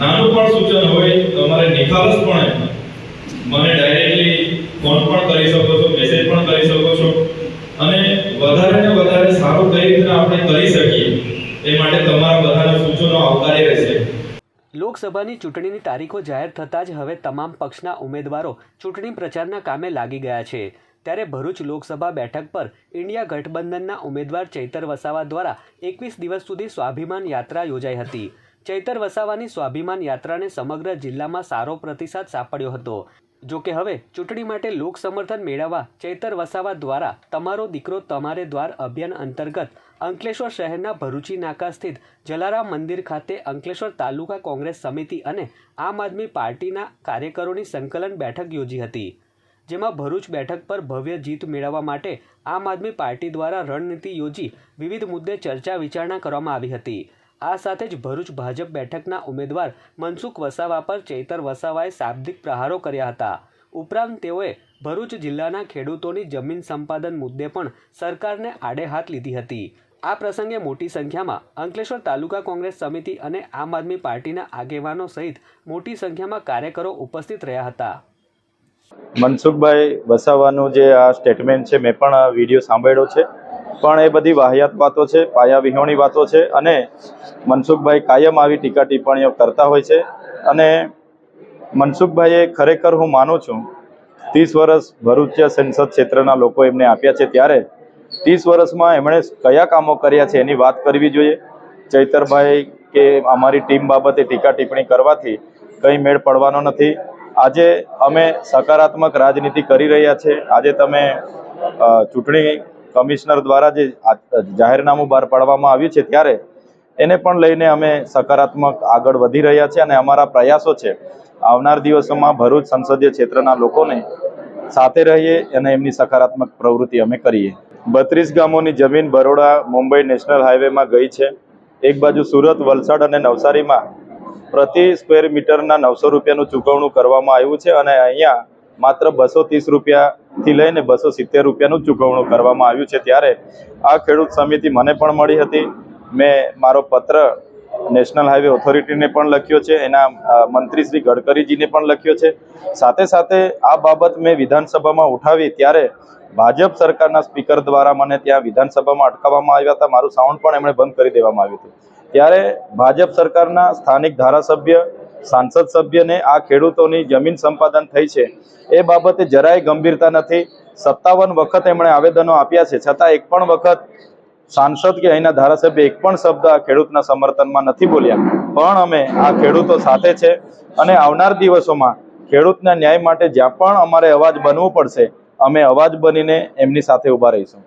નાનું પણ સૂચન હોય, તમારે નિખાલસપણે મને ડાયરેક્ટલી ફોન પણ કરી શકો છો મેસેજ પણ કરી શકો છો. અને વધારે ને વધારે સારું કઈ રીતે આપણે કરી શકીએ, એ માટે તમારા બધાના સૂચનો આવકારી રહેશે. લોકસભાની ચૂંટણીની તારીખો જાહેર થતાં જ હવે તમામ પક્ષના ઉમેદવારો ચૂંટણી પ્રચારના કામે લાગી ગયા છે. ત્યારે ભરૂચ લોકસભા બેઠક પર ઇન્ડિયા ગઠબંધનના ઉમેદવાર ચૈતર વસાવા દ્વારા એકવીસ દિવસ સુધી સ્વાભિમાન યાત્રા યોજાઈ હતી. ચૈતર વસાવાની સ્વાભિમાન યાત્રાને સમગ્ર જિલ્લામાં સારો પ્રતિસાદ સાંપડ્યો હતો. જો કે હવે ચૂંટણી માટે લોક સમર્થન મેળવવા ચૈતર વસાવા દ્વારા તમારો દીકરો તમારે દ્વાર અભિયાન અંતર્ગત અંકલેશ્વર શહેરના ભરૂચી નાકા સ્થિત જલારામ મંદિર ખાતે અંકલેશ્વર તાલુકા કોંગ્રેસ સમિતિ અને આમ આદમી પાર્ટીના કાર્યકરોની સંકલન બેઠક યોજી હતી. જેમાં ભરૂચ બેઠક પર ભવ્ય જીત મેળવવા માટે આમ આદમી પાર્ટી દ્વારા રણનીતિ યોજી વિવિધ મુદ્દે ચર્ચા વિચારણા કરવામાં આવી હતી. આ સાથે જ ભરૂચ ભાજપ બેઠકના ઉમેદવાર મનસુખ વસાવા પર ચૈતર વસાવાએ શાબ્દિક પ્રહારો કર્યા હતા. ઉપરાંત તેઓએ ભરૂચ જિલ્લાના ખેડૂતોની જમીન સંપાદન મુદ્દે પણ સરકારને આડે હાથ લીધી હતી. આ પ્રસંગે મોટી સંખ્યામાં અંકલેશ્વર તાલુકા કોંગ્રેસ સમિતિ અને આમ આદમી પાર્ટીના આગેવાનો સહિત મોટી સંખ્યામાં કાર્યકરો ઉપસ્થિત રહ્યા હતા. મનસુખભાઈ વસાવાનું જે આ સ્ટેટમેન્ટ છે, મેં પણ વીડિયો સાંભળ્યો છે. પણ એ બધી વાહિયાત વાતો છે, પાયા વિહોણી વાતો છે અને મનસુખભાઈ કાયમ આવી ટીકા ટિપ્પણીઓ કરતા હોય છે. અને મનસુખભાઈએ ખરેખર હું માનું છું, ત્રીસ વર્ષ ભરૂચ્ય સંસદ ક્ષેત્રના લોકો એમને આપ્યા છે ત્યારે ત્રીસ વર્ષમાં એમણે કયા કામો કર્યા છે એની વાત કરવી જોઈએ. ચૈતરભાઈ કે અમારી ટીમ બાબતે ટીકા ટિપ્પણી કરવાથી કંઈ મેળ પડવાનો નથી. આજે અમે સકારાત્મક રાજનીતિ કરી રહ્યા છે. આજે તમે ચૂંટણી કમિશનર દ્વારા જે જાહેરનામું બહાર પાડવામાં આવ્યું છે ત્યારે એને પણ લઈને અમે સકારાત્મક આગળ વધી રહ્યા છે અને અમારા પ્રયાસો છે આવનાર દિવસોમાં ભરૂચ સંસદીય ક્ષેત્રના લોકોને સાથે રહીએ અને એમની સકારાત્મક પ્રવૃત્તિ અમે કરીએ. બત્રીસ ગામોની જમીન બરોડા, મુંબઈ નેશનલ હાઈવેમાં ગઈ છે. એક બાજુ સુરત, વલસાડ અને નવસારીમાં પ્રતિ સ્ક્વેર મીટરના નવસો રૂપિયાનું ચૂકવણું કરવામાં આવ્યું છે અને અહીંયા માત્ર બસો ત્રીસ રૂપિયાથી લઈને બસો સિત્તેર રૂપિયાનું ચૂકવણું કરવામાં આવ્યું છે. ત્યારે આ ખેડૂત સમિતિ મને પણ મળી હતી. મેં મારો પત્ર નેશનલ હાઈવે ઓથોરિટીને પણ લખ્યો છે. એના મંત્રી શ્રી ગડકરીજીને પણ લખ્યો છે. સાથે સાથે આ બાબત મેં વિધાનસભામાં ઉઠાવી ત્યારે ભાજપ સરકારના સ્પીકર દ્વારા મને ત્યાં વિધાનસભામાં અટકાવવામાં આવ્યા હતા. મારું સાઉન્ડ પણ એમણે બંધ કરી દેવામાં આવ્યું હતું. ત્યારે ભાજપ સરકારના સ્થાનિક ધારાસભ્ય સાંસદ સભ્યને આ ખેડૂતોની જમીન સંપાદન થઈ છે. એ બાબતે જરાય ગંભીરતા નથી. સત્તાવન વખત એમણે આવેદનો આપ્યા છે. છતાં એક પણ વખત સાંસદ કે અહીંના ધારાસભ્ય એક પણ શબ્દ આ ખેડૂતના સમર્થનમાં નથી બોલ્યા. પણ અમે આ ખેડૂતો સાથે છે અને આવનાર દિવસોમાં ખેડૂતના ન્યાય માટે જ્યાં પણ અમારે અવાજ બનવું પડશે, અમે અવાજ બનીને એમની સાથે ઊભા રહીશું.